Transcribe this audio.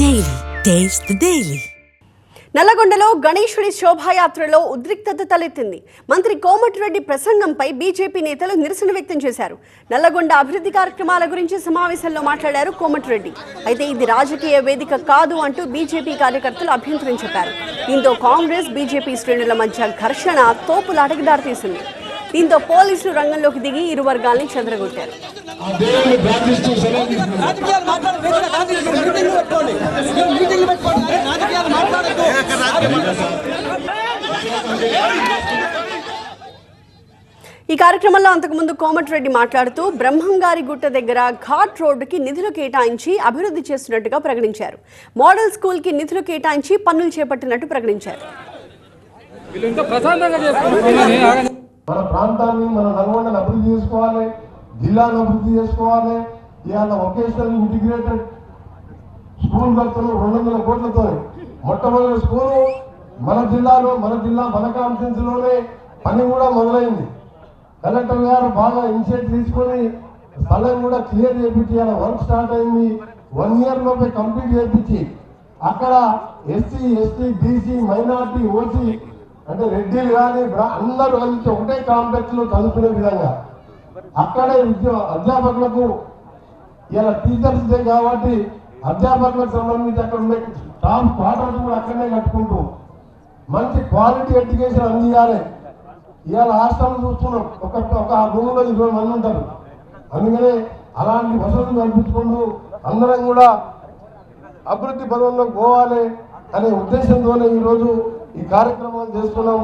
Daily. Taste the Daily. నల్లగొండలో గణేశుడి శోభాయాత్రలో ఉద్రిక్తత తలెత్తింది. మంత్రి కోమటిరెడ్డి ప్రసంగంపై బీజేపీ నేతలు నిరసన వ్యక్తం చేశారు. నల్లగొండ అభివృద్ధి కార్యక్రమాల గురించి సమావేశంలో మాట్లాడారు కోమటిరెడ్డి. అయితే ఇది రాజకీయ వేదిక కాదు అంటూ బీజేపీ కార్యకర్తలు అభ్యంతరం చెప్పారు. దీంతో కాంగ్రెస్ బీజేపీ శ్రేణుల మధ్య ఘర్షణ తోపులాటకి దారితీసింది దీంతో పోలీసులు రంగంలోకి దిగి ఇరు వర్గాల్ని చెదరగొట్టారు. ఈ కార్యక్రమంలో అంతకుముందు కోమటిరెడ్డి మాట్లాడుతూ బ్రహ్మంగారి గుట్ట దగ్గర ఘాట్ రోడ్డుకి నిధులు కేటాయించి అభివృద్ధి చేస్తున్నట్టుగా ప్రకటించారు. మోడల్ స్కూల్కి నిధులు కేటాయించి పనులు చేపట్టినట్టు ప్రకటించారు. మన ప్రాంతాన్ని మన నల్గొండను అభివృద్ధి చేసుకోవాలి జిల్లాను అభివృద్ధి చేసుకోవాలి. ఇవాళ వొకేషనల్ ఇంటిగ్రేటెడ్ స్కూల్ కడుతున్నాం రెండు వందల కోట్లతో మొట్టమొదటి స్కూలు మన జిల్లాలో మన జిల్లా మన కాన్ఫరెన్స్లోనే పని కూడా మొదలైంది. కలెక్టర్ గారు బాగా ఇనిషియేటివ్ తీసుకొని స్థలం కూడా క్లియర్ చేయించి వర్క్ స్టార్ట్ అయింది. వన్ ఇయర్ లోపే కంప్లీట్ చేయించి అక్కడ SC ST BC minority OC అంటే రెడ్డిలు కానీ అందరూ కలిసి ఒకటే కాంప్లెక్స్లో చదువుకునే విధంగా. అక్కడే విద్య అధ్యాపకులకు ఇలా టీచర్స్ డే కాబట్టి అధ్యాపకులకు సంబంధించి అక్కడ ఉండే టాప్ క్వార్టర్స్ కూడా అక్కడనే కట్టుకుంటూ మంచి క్వాలిటీ ఎడ్యుకేషన్ అందియాలి. ఇవాళ హాస్టల్ చూస్తున్నాం. ఒక ఒక రూమ్ ఇరవై మంది ఉంటారు. అందుకనే అలాంటి వసతులు కల్పించుకుంటూ అందరం కూడా అభివృద్ధి పదంలో పోవాలి అనే ఉద్దేశంతోనే ఈరోజు ఈ కార్యక్రమం చేస్తున్నాం.